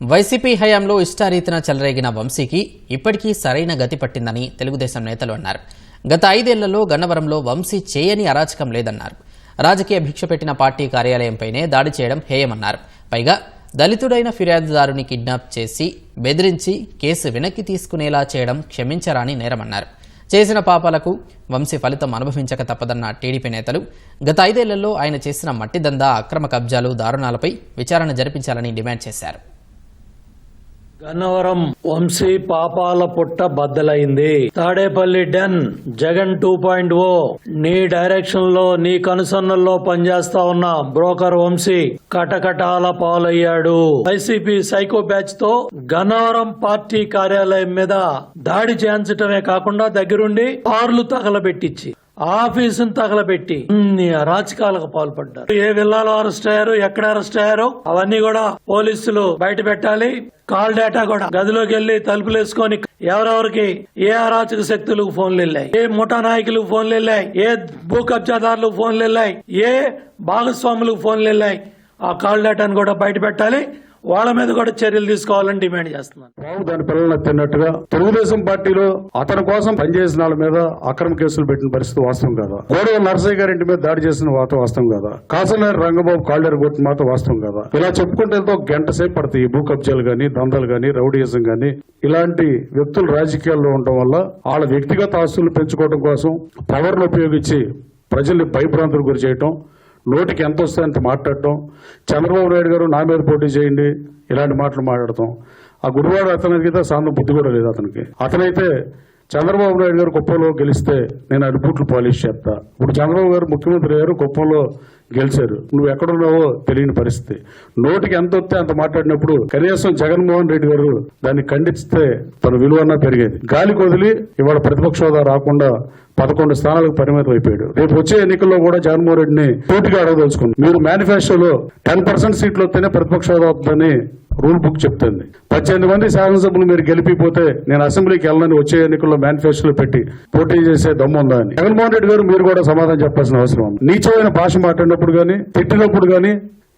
YCP హయాంలో ఇష్టారీతిన చెలరేగిన వంశీకి ఇప్పటికీ సరైన గతి పట్టిందని తెలుగుదేశం నేతలు అన్నారు. గత ఐదేళ్ళలో గన్నవరంలో వంశీ చేయని అరాచకం లేదన్నారు. రాజకీయ భిక్ష పెట్టిన పార్టీ కార్యాలయంపైనే దాడి చేయడం హేయమన్నారు. పైగా దళితుడైన ఫిర్యాదుదారుని కిడ్నాప్ చేసి బెదిరించి కేసు వెనక్కి తీసుకునేలా చేయడం క్షమించరాని నేరమన్నారు. చేసిన పాపాలకు వంశీ ఫలితం అనుభవించక తప్పదన్న టీడీపీ నేతలు గత ఐదేళ్ళలో ఆయన చేసిన మట్టి దందా అక్రమ కబ్జాలు దారుణాలపై విచారణ జరిపించాలని డిమాండ్ చేశారు. గన్నవరం వంశీ పాపాల పుట్ట బద్దలైంది. Tadepalli den Jagan two point O. నీ డైరెక్షన్లో నీ కనుసన్నల్లో పనిచేస్తా ఉన్న బ్రోకర్ వంశీ కటకటాల పాలయ్యాడు. వైసీపీ సైకో బ్యాచ్తో గన్నవరం పార్టీ కార్యాలయం మీద దాడి చేయించటమే కాకుండా దగ్గరుండి కార్లు తగలబెట్టించి ఆఫీసును తగలబెట్టి అన్ని అరాచకాలకు పాల్పడ్డారు. ఏ విల్లాలో అరెస్ట్ అయ్యారు ఎక్కడ అరెస్ట్ అయ్యారు అవన్నీ కూడా పోలీసులు బయట పెట్టాలి. కాల్ డేటా కూడా గదిలోకి వెళ్ళి తలుపులు వేసుకొని ఎవరెవరికి ఏ అరాచక శక్తులకు ఫోన్లు వెళ్ళాయి ఏ ముఠా నాయకులకు ఫోన్లు వెళ్ళాయి ఏ భూ కబ్జాదారులకు ఫోన్లు వెళ్ళాయి ఏ భాగస్వాములకు ఫోన్లు వెళ్ళాయి ఆ కాల్ డేటాను కూడా బయట పెట్టాలి. వాళ్ళ మీద కూడా చర్యలు తీసుకోవాలని డిమాండ్ చేస్తున్నాను. దాని పిల్లలు తిన్నట్టుగా తెలుగుదేశం పార్టీలో అతని కోసం పనిచేసిన వాళ్ళ మీద అక్రమ కేసులు పెట్టిన పరిస్థితి వాస్తవం కాదా? గోడవ నరసయ్య గారి ఇంటి మీద దాడి చేసిన వాత వాస్తవం కాదా? కాసనేరు రంగబాబు కాళ్ళేరు కొట్టిన మాట వాస్తవం కాదా? ఇలా చెప్పుకుంటే ఎంతో గంట సేపు పడతాయి ఈ భూ కబ్జాలు గాని దందాలు కానీ రౌడీయిజం కానీ ఇలాంటి వ్యక్తులు రాజకీయాల్లో ఉండటం వల్ల వాళ్ళ వ్యక్తిగత ఆస్తులు పెంచుకోవడం కోసం పవర్ను ఉపయోగించి ప్రజల్ని భయభ్రాంతులకు గురి చేయటం నోటికి ఎంత వస్తే అంత మాట్లాడటం. చంద్రబాబు నాయుడు గారు నా మీద పోటీ చేయండి ఇలాంటి మాటలు మాట్లాడటం. ఆ గుడివాడు అతనికి సాంతం బుద్ధి కూడా లేదు అతనికి. అతనైతే చంద్రబాబు నాయుడు గారు కుప్పంలో గెలిస్తే నేను అది బూట్లు పాలిష్ చేస్తా. ఇప్పుడు చంద్రబాబు గారు ముఖ్యమంత్రి గారు కుప్పంలో గెలిచారు. నువ్వు ఎక్కడున్నావో తెలియని పరిస్థితి. నోటికి ఎంత వస్తే అంత మాట్లాడినప్పుడు కనీసం జగన్మోహన్ రెడ్డి గారు దాన్ని ఖండిస్తే తన విలువన్నా పెరిగేది. గాలి వదిలి ఇవాళ ప్రతిపక్ష హోదా రాకుండా పదకొండు స్థానాలకు పరిమితం అయిపోయాడు. రేపు వచ్చే ఎన్నికల్లో కూడా జగన్మోహన్ రెడ్డిని పోటీగా అడగదలుచుకున్నాను మీరు మేనిఫెస్టోలో టెన్ పర్సెంట్ సీట్లు వస్తేనే ప్రతిపక్ష హోదా అవుతుందని రూల్ బుక్ చెప్తుంది. పద్దెనిమిది మంది శాసనసభ్యులు మీరు గెలిపిపోతే నేను అసెంబ్లీకి వెళ్ళని వచ్చే ఎన్నికల్లో మేనిఫెస్టోలో పెట్టి పోటీ చేసే దమ్ము ఉందా అని. జగన్మోహన్ రెడ్డి గారు మీరు కూడా సమాధానం చెప్పాల్సిన అవసరం నీచమైన భాష మాట్లాడినప్పుడు కానీ తిట్టినప్పుడు కానీ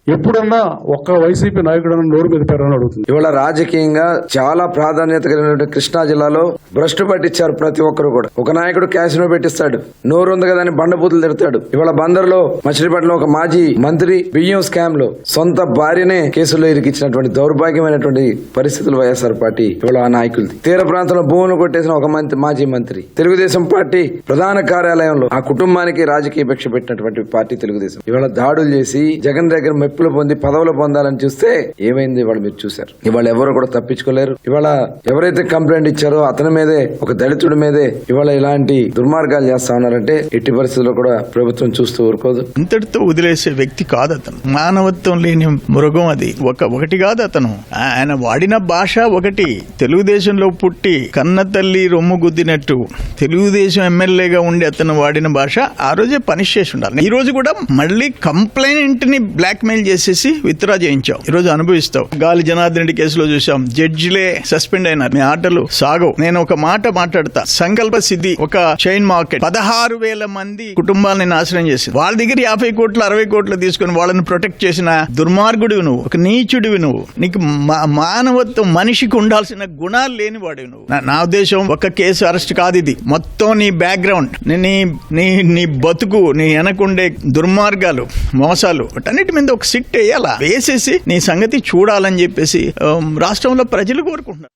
ఎప్పుడన్నా ఒక్క వైసీపీ నాయకుడు నోరు మీద అడుగుతుంది. ఇవాళ రాజకీయంగా చాలా ప్రాధాన్యత కలిగిన కృష్ణా జిల్లాలో భ్రష్టు పట్టించారు ప్రతి ఒక్కరు కూడా. ఒక నాయకుడు క్యాసినో పెట్టిస్తాడు. నోరు ఉంది కదా అని బండబూతులు తిడతాడు. ఇవాళ బందర్లో మచిలీపట్నం ఒక మాజీ మంత్రి బియ్యం స్కామ్లో సొంత భార్యనే కేసులో ఇరికిచ్చినటువంటి దౌర్భాగ్యమైనటువంటి పరిస్థితులు వైఎస్ఆర్ పార్టీ ఇవాళ ఆ నాయకులది. తీర ప్రాంతంలో భూములు కొట్టేసిన ఒక మంత్రి మాజీ మంత్రి. తెలుగుదేశం పార్టీ ప్రధాన కార్యాలయంలో ఆ కుటుంబానికి రాజకీయ భిక్ష పెట్టినటువంటి పార్టీ తెలుగుదేశం. ఇవాళ దాడులు చేసి జగన్ దగ్గర మెప్పులు పొంది పదవులు పొందాలని చూస్తే ఏమైంది ఇవాళ మీరు చూశారు. ఇవాళ ఎవరు కూడా తప్పించుకోలేరు. ఇవాళ ఎవరైతే కంప్లైంట్ ఇచ్చారో అతని మీదే ఒక దళితుడి మీదే ఇవాళ ఇలాంటి దుర్మార్గాలు చేస్తా ఉన్నారంటే ఎట్టి పరిస్థితుల్లో కూడా ప్రభుత్వం చూస్తూ ఊరుకోదు. ఇంతటితో వదిలేసే వ్యక్తి కాదు అతను. మానవత్వం లేని మృగం అది. ఒక ఒకటి కాదు అతను. ఆయన వాడిన భాష ఒకటి. తెలుగుదేశంలో పుట్టి కన్న తల్లి రొమ్ము గుద్దినట్టు. తెలుగుదేశం ఎమ్మెల్యేగా ఉండి అతను వాడిన భాష ఆ రోజే పనిష్ చేసి ఉండాలి. ఈ రోజు కూడా మళ్ళీ కంప్లైంట్ని బ్లాక్ మెయిల్ చేసేసి విత్డ్రా చేయించావు. ఈ రోజు అనుభవిస్తావు. గాలి జనార్దన్ రెడ్డి కేసులో చూసాం జడ్జిలే సస్పెండ్ అయినారు. మీ ఆటలు సాగవు. నేను ఒక మాట మాట్లాడతా. సంకల్ప సిద్ధి ఒక చైన్ మార్కెట్. పదహారు వేల మంది కుటుంబాలని నాశనం చేసింది. వాళ్ళ దగ్గర యాభై కోట్లు అరవై కోట్లు తీసుకుని వాళ్ళని ప్రొటెక్ట్ చేసిన దుర్మార్గుడివి నువ్వు. ఒక నీచుడివి నువ్వు. నీకు మానవత్వం మనిషికి ఉండాల్సిన గుణాలు లేని వాడివి నువ్వు. నా- నా ఉద్దేశం ఒక కేసు అరెస్ట్ కాదు ఇది. మొత్తం నీ బ్యాక్గ్రౌండ్. నీ నీ నీ బతుకు నీ వెనకుండే దుర్మార్గాలు మోసాలు వాటన్నిటి మీద ఒక సిట్ వేయాలా? వేసేసి నీ సంగతి చూడాలని చెప్పేసి రాష్ట్రంలో ప్రజలు కోరుకుంటున్నారు.